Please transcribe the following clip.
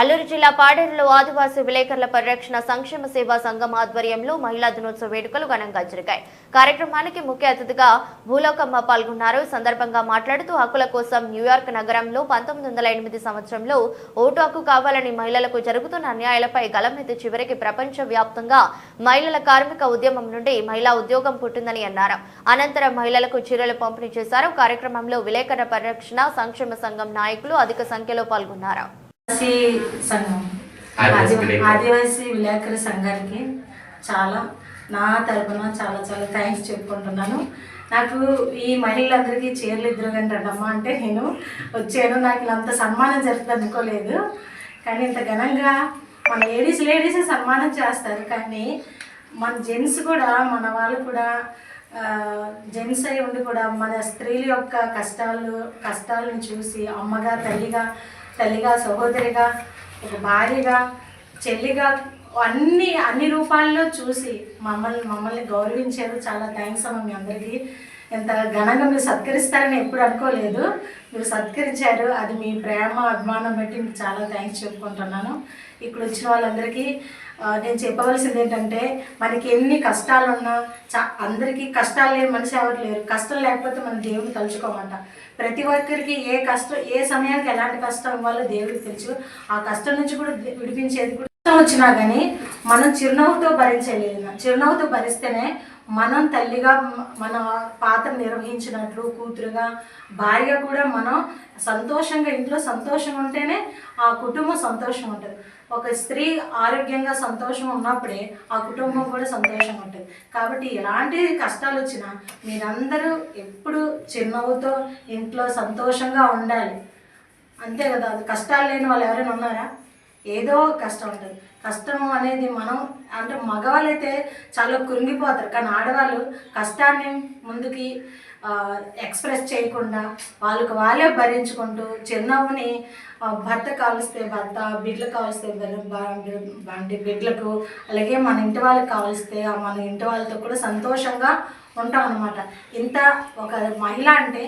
అల్లూరు జిల్లా పాడేరులో ఆదివాసీ విలేకరుల పరిరక్షణ సంక్షేమ సేవా సంఘం ఆధ్వర్యంలో మహిళా దినోత్సవ వేడుకలు ఘనంగా జరిగాయి. కార్యక్రమానికి ముఖ్య అతిథిగా భూలోకమ్మ పాల్గొన్నారు. ఈ సందర్భంగా మాట్లాడుతూ హక్కుల కోసం న్యూయార్క్ నగరంలో పంతొమ్మిది వందల ఎనిమిది సంవత్సరంలో ఓటు హక్కు కావాలని మహిళలకు జరుగుతున్న అన్యాయాలపై గలమెత్తి చివరికి ప్రపంచ వ్యాప్తంగా మహిళల కార్మిక ఉద్యమం నుండి మహిళా ఉద్యోగం పుట్టిందని అన్నారు. అనంతరం మహిళలకు చీరలు పంపిణీ చేశారు. కార్యక్రమంలో విలేకరుల పరిరక్షణ సంక్షేమ సంఘం నాయకులు అధిక సంఖ్యలో పాల్గొన్నారు. ఆదివాసీ సంఘం. ఆదివాసీ విలేకరుల సంఘానికి చాలా నా తరపున చాలా చాలా థ్యాంక్స్ చెప్పుకుంటున్నాను. నాకు ఈ మహిళలందరికీ చీరలు ఇద్దరు గంట రండమ్మా అంటే నేను వచ్చాను. నాకు ఇలా అంత సన్మానం జరుగుతుంది అనుకోలేదు. కానీ ఇంత ఘనంగా మన లేడీస్ లేడీస్ సన్మానం చేస్తారు. కానీ మన జెంట్స్ కూడా మన వాళ్ళు కూడా జెంట్స్ అయి ఉండి కూడా మన స్త్రీల యొక్క కష్టాలు కష్టాలను చూసి అమ్మగా తల్లిగా తల్లిగా సహోదరిగా ఒక భార్యగా చెల్లిగా అన్ని అన్ని రూపాల్లో చూసి మమ్మల్ని మమ్మల్ని గౌరవించారు. చాలా థ్యాంక్స్ అమ్మ మీ అందరికీ. ఎంత ఘనంగా మీరు సత్కరిస్తారని ఎప్పుడు అనుకోలేదు. మీరు సత్కరించారు. అది మీ ప్రేమ అభిమానం బట్టి మీకు చాలా థ్యాంక్స్ చెప్పుకుంటున్నాను. ఇక్కడ వచ్చిన వాళ్ళందరికీ నేను చెప్పవలసింది ఏంటంటే మనకి ఎన్ని కష్టాలు ఉన్నా చా అందరికీ కష్టాలు లేని మనిషి ఎవరు లేరు. కష్టం లేకపోతే మన దేవుడు తలుచుకోమంట. ప్రతి ఒక్కరికి ఏ కష్టం ఏ సమయానికి ఎలాంటి కష్టం ఇవ్వాలో దేవుడికి తెలుసు. ఆ కష్టం నుంచి కూడా విడిపించేది కూడా వచ్చినా కానీ మనం చిరునవ్వుతో భరించలేదు చిరునవ్వుతో భరిస్తేనే మనం తల్లిగా మన పాత్ర నిర్వహించినట్లు కూతురుగా భార్య కూడా మనం సంతోషంగా ఇంట్లో సంతోషం ఉంటేనే ఆ కుటుంబం సంతోషం ఉంటుంది. ఒక స్త్రీ ఆరోగ్యంగా సంతోషం ఉన్నప్పుడే ఆ కుటుంబం కూడా సంతోషం ఉంటుంది. కాబట్టి ఎలాంటి కష్టాలు వచ్చినా మీరందరూ ఎప్పుడు చిరునవ్వుతో ఇంట్లో సంతోషంగా ఉండాలి. అంతే కదా కష్టాలు లేని వాళ్ళు ఎవరైనా ఉన్నారా? ఏదో కష్టం ఉంటుంది. కష్టం అనేది మనం అంటే మగవాళ్ళైతే చాలా కృంగిపోతారు. కానీ ఆడవాళ్ళు కష్టాన్ని ముందుకి ఎక్స్ప్రెస్ చేయకుండా వాళ్ళకి వాళ్ళే భరించుకుంటూ చిరునవ్వుని భర్త కావలిస్తే భర్త బిడ్డలు కావలిస్తే బిడ్డ- బిడ్డలకు అలాగే మన ఇంటి వాళ్ళకి కావలిస్తే మన ఇంటి వాళ్ళతో కూడా సంతోషంగా ఉంటాం అనమాట ఇంత ఒక మహిళ అంటే